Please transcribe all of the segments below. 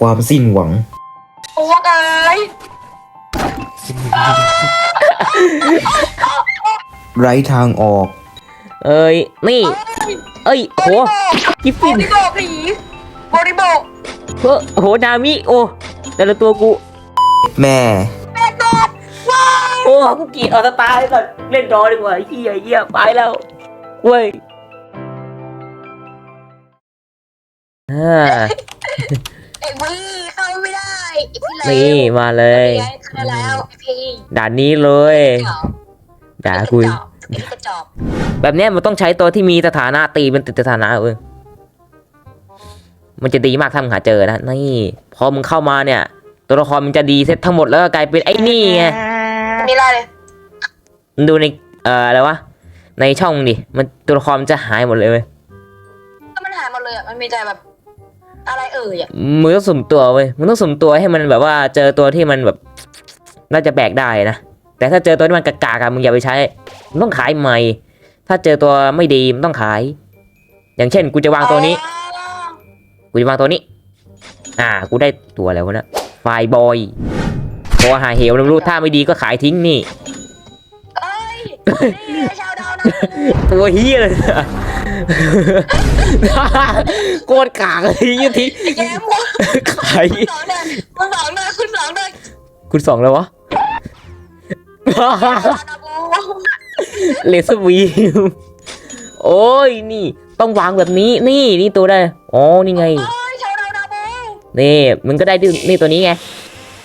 ความสิ้นหวัง โอ้เอ้ยไร้ทางออก เอ้ย นี่ เอ้ยบโหริโภคกิฟบฟินริโภคผีบริโภคเฮ้อโหนามิ โอ้ แต่ละตัวกู แม่ แม่กบว้ายโอ้กูเกลียดเอาสตาร์ทก่อนเล่นดอดีกว่าเฮียเฮียไปแล้วเว้ยอ่าไอ้พี่เข้าไม่ได้ไอ้พี่เลวนี่มาเลยไอ้พี่เข้าแล้วไอ้พี่ด่านนี้เลยด่ากู ไอ้พี่กระจอกแบบเนี้ยมันต้องใช้ตัวที่มีสถานะตีเป็นติดสถานะเว้ยมันจะดีมากถ้ามึงหาเจอนะนี่พอมึงเข้ามาเนี่ย ตัวละครมันจะดีเซตทั้งหมดแล้วก็กลายเป็นไอ้นี่ไงนี่ไรเลยมึงดูในเอ่ออะไรวะในช่องดิมันตัวละครมันจะหายหมดเลยเว้ยก็มันหายหมดเลยอะมันมีแต่แบบ อะไรเอ่ยอะมึงต้องสุ่มตัวเว้ยมึงต้องสุ่มตัวให้มันแบบว่าเจอตัวที่มันแบบน่าจะแบกได้นะแต่ถ้าเจอตัวที่มันกากๆอะมึงอย่าไปใช้มึงต้องขายใหม่ ถ้าเจอตัวไม่ดีมึงต้องขาย อย่างเช่น กูจะวางตัวนี้ กูจะวางตัวนี้ อ่า กูได้ตัวแล้วนะไฟบอยตัวหาเหวไม่รู้ถ้าไม่ดีก็ขายทิ้งนี่เอ้ยนี่ไงชาวดาวนะตัวเฮียเลยนะ โคตรกากเลยยี่ทีไอ้แย้มวะขายสองเดินคุณสองเดินคุณสองเดินคุณสองแล้ววะชาวดาวบูเลสวีมโอ้ยนี่ ต้องวางแบบนี้นี่นี่ตัวได้อ๋อนี่ไงเอ้ยชาวดาวดาวบูนี่มึงก็ได้ดินี่ตัวนี้ไง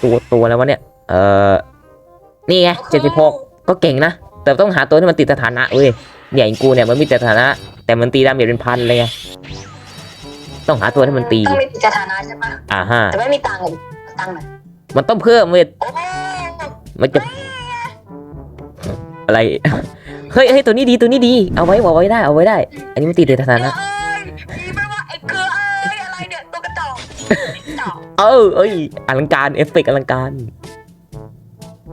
ตัวตัวแล้ววะเนี่ย เออนี่ไงเจ็ดสิบหกก็เก่งนะ แต่ต้องหาตัวที่มันติดสถานะเว้ย เนี่ยอย่างกูเนี่ยมันมีแต่สถานะ แต่มันตีดาเมจเป็นพันเลยไงต้องหาตัวที่มันตีต้องมีสถานะใช่ปะอ่าฮะแต่ไม่มีตังค์เลยตังค์หน่อยมันต้องเพิ่มเว้ยโอ้โหมันจะอะไร เฮ้ยเฮ้ยตัวนี้ดีตัวนี้ดี เอาไว้เอาไว้ได้ เอาไว้ได้ อันนี้มันตีแต่สถานะเอ้ยมีไม่ว่าไอ้เกลือเอ้ยอะไรเนี่ยตัวกระจอกกระจอกเออเอ้ยอลังการเอฟเฟกต์อลังการ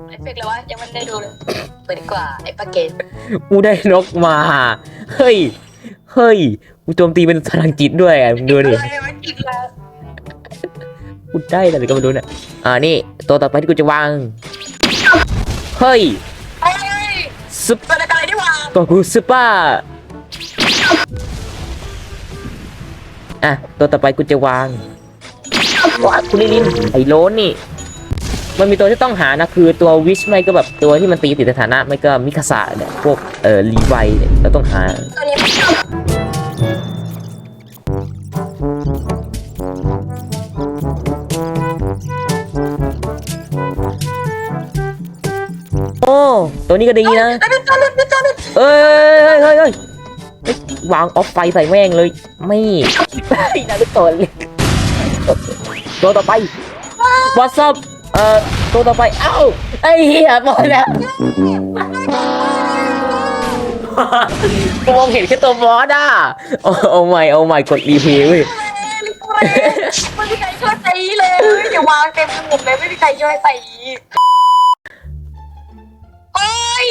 ไอ้เฟกเลยวะยังไม่ได้ดูเลย เปิดดีกว่าไอ้ปาเกตกูได้นกมา เฮ้ย เฮ้ย กูโจมตีเป็นพลังจิตด้วยอะมึงดูดิอะไรมันกินแล้วกูได้อะไรก็ไม่รู้เนี่ยอ่า นี่ ตัวต่อไปที่กูจะวาง เฮ้ยเฮ้ยซุปเปิดอะไรดีวะตัวกูซุปเปอร์อะ ตัวต่อไปกูจะวางว้าคุณลิลินไอ้โลนนี่ มันมีตัวที่ต้องหานะคือตัววิชไม่ก็แบบตัวที่มันตีติดสถานะไม่ก็มิคาสะเนี่ยพวกเอ่อรีไวเนี่ยเราต้องหา ตัวนี้ไม่ชอบโอ้ตัวนี้ก็ดีนะเอ้ยเฮ้ยเฮ้ยเฮ้ยเฮ้ยวางออฟไฟใส่แม่งเลย ไม่ไม่นะทุกตัวเลยตัวต่อไปวอทซับ เอ่อตัวต่อไป เอ้า ไอ้เหี้ยบอลแล้วกูมองเห็นแค่ตัวบอสอะ โอ้โอ้ไม่โอ้ไม่กดรีเพย์เว้ยไม่มีใครช่วยตีเลยอย่าวางเต็มไปหมดเลยไม่มีใครช่วยตีโอ้ย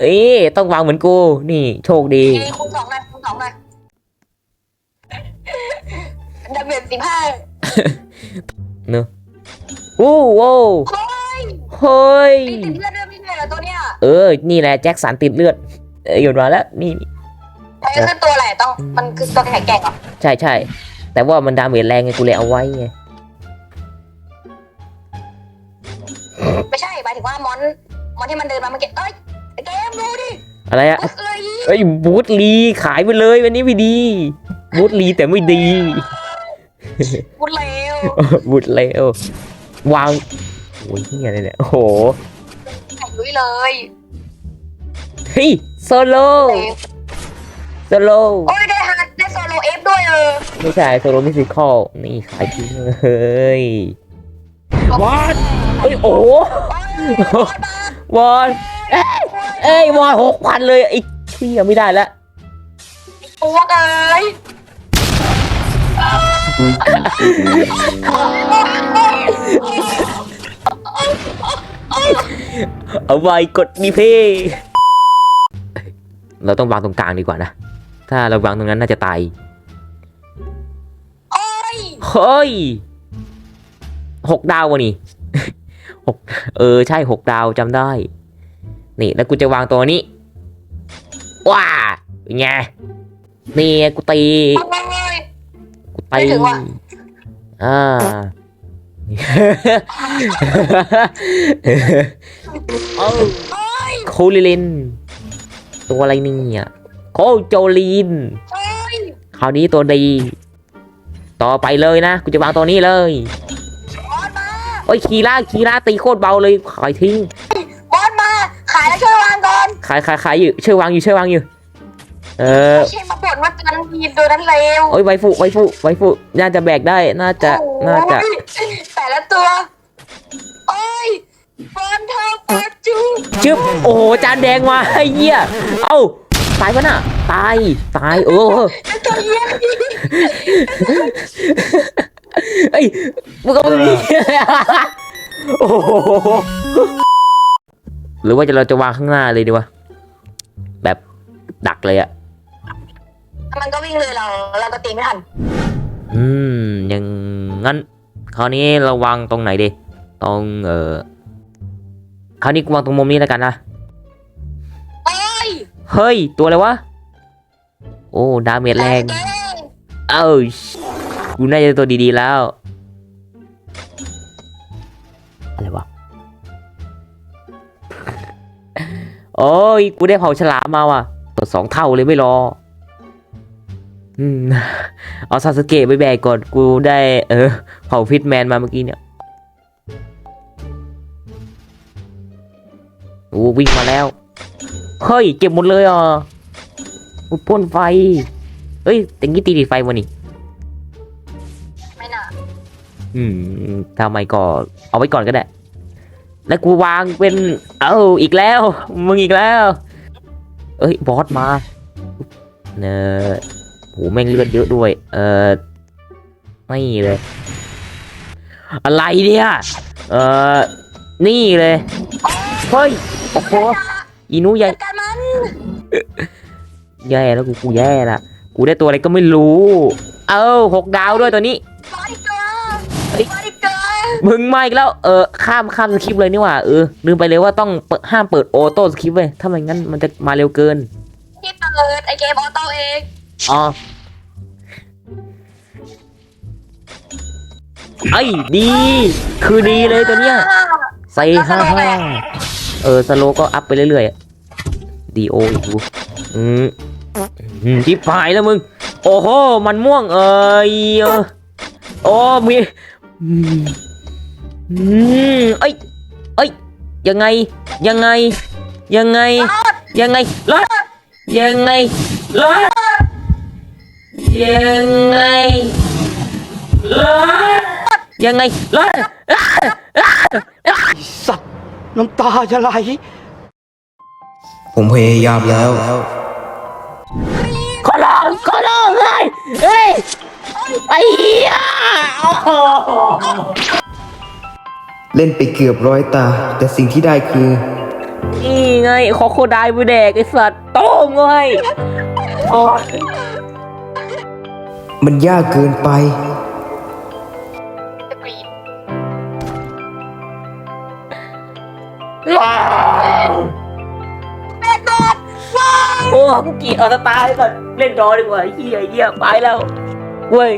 เอ้ยต้องวางเหมือนกู นี่ โชคดีเอ้ยคูณสองหน่อยคูณสองหน่อย ดาเมจสิบห้าเนอะโอ้โหโอ้ยเฮ้ยตีติดเลือดเลือดไม่ได้เหรอตัวเนี้ยเออ นี่แหละแจ็คสันติดเลือดเออหยุดมาแล้วนี่ไอ้คือตัวอะไรต้องมันคือตัวแข็งแกร่งเหรอใช่ใช่แต่ว่ามันดาเมจแรงไงกูเลยเอาไว้ไงไม่ใช่หมายถึงว่ามอนมอนที่มันเดินมาเมื่อกี้เอ้ยไอ้เกมดูดิอะไรอะอุ๊ยเอ้ยเอ้ยบูธลีขายไปเลยวันนี้ไม่ดีบูธลีแต่ไม่ดี พูดเร็วบูธเลววางโอ้ยนี่อะไรเนี่ยโอ้โหแข็งลุยเลยเฮ้ยโซโล่เร็วโซโล่โอ้ยได้ฮาร์ดได้โซโลเอฟด้วยเออไม่ใช่โซโล่มิสิคอลนี่ขายทิ้งเลยเฮ้ยวอดเอ้ยโอ้โหโอ้ยบอลมาวอนเอ้ยเอ้ยวอนหกพันเลยไอ้เที่ยไม่ได้ละโอ้ย เอ้ยเอาไว้กดมีเพย์เราต้องวางตรงกลางดีกว่านะ ถ้าเราวางตรงนั้นน่าจะตายเฮ้ยหกดาววะนี่หกเออใช่หกดาวจำได้ นี่แล้วกูจะวางตัวนี้ ว้าเป็นไงนี่กูตี โอ้ยกูไม่ตีถึงว่ะ อ่า เอ้าโอ้ยโคลิลิน ตัวอะไรเนี่ยโคโจลินโอ้ยคราวนี้ตัวดี ต่อไปเลยนะ กูจะวางตัวนี้เลยบอสมาโอ้ยคีร่าคีร่าตีโคตรเบาเลยขายทิ้ง บอสมา ขายแล้วช่วยวางก่อนขายขายขายอยู่ช่วยวางอยู่ช่วยวางอยู่ เออ ไม่ใช่มา บ่นว่าตัวนั้นมีตัวนั้นเลวโอ้ยไวฟุไวฟุไวฟุน่าจะแบกได้น่าจะน่าจะ โอ้ยแต่ละตัวโอ้ยบอลเธอปาจูชึบโอ้โหจานแดงมาไอ้เหี้ยเอ้าตายปะน่ะตายตายเออจะตัวเยี่ยมเอ้ยมึงก็มึงโอ้โหหรือว่าจะเราจะวางข้างหน้าเลยดีวะแบบดักเลยอะ มันก็วิ่งเลยเราเราก็ตีไม่ทันอืมอย่างงั้น คราวนี้เราวางตรงไหนดีตรงเออคราวนี้กูวางตรงมุมนี้แล้วกันนะโอ้ยเฮ้ยตัวอะไรวะโอ้ดาเมจแรงเก่งเอ้ากูน่าจะตัวดีๆแล้วอะไรวะโอ้ยกูได้เผาฉลามมาว่ะตัวสองเท่าเลยไม่รอ อืมเอาซาสเกะไปแบกก่อนกูได้ เออ เผาฟิตแมนมาเมื่อกี้เนี่ยโอ้วิ่งมาแล้ว เฮ้ย เก็บหมดเลยอะอุยพ่นไฟ เอ้ยแต่งี้ตีติดไฟวะนี่ ไม่น่าอืมทำไมก็เอาไว้ก่อนก็ได้ แล้วกูวางเป็น เอ้าอีกแล้ว มึงอีกแล้ว เอ้ย บอสมา เนอ โหแม่งเลือดเยอะด้วย เออไม่เลย อะไรเนี่ย เออนี่เลย เฮ้ย โอ้โหอีนูใหญ่แย่แล้วกูกูแย่ละกูได้ตัวอะไรก็ไม่รู้ เอ้าหกดาวด้วยตัวนี้มึงมาอีกแล้ว เออ ข้ามข้ามสคริปเลยนี่หว่า เออ ลืมไปเลยว่าต้องห้ามเปิดออโต้สคริปเว้ยถ้าไม่งั้นมันจะมาเร็วเกินที่เปิดไอเกมออโต้เอง อ๋อไอ้ยดี คือดีเลยตัวเนี้ยใส่ห้าห้าเออ สโลก็อัพไปเรื่อยๆดีโออีกดูอืมอืมทิพหายแล้วมึง โอ้โห มันม่วงเอยเออโอ้มีอืมอืมเอ้ยเอ้ยยังไง ยังไง ยังไง ยังไงรถยังไงรถ ยังไงรถยังไงรถสัตว์น้ำตาจะไหลผมพยายามแล้ว ขอร้องขอร้องเฮ้ยเฮ้ยไอ้เหี้ยโอ้เล่นไปเกือบร้อยตา แต่สิ่งที่ได้คือ นี่ไงขอโคดายไปแดกไอ้สัตว์โต้งเลยอ้ย มันยากเกินไปสกรีนว้าวแม่ตอดว้าวโอ้กูเกลียดเอาตาตายก่อนเล่นดอดีกว่าเฮียเฮียไปแล้วเว้ย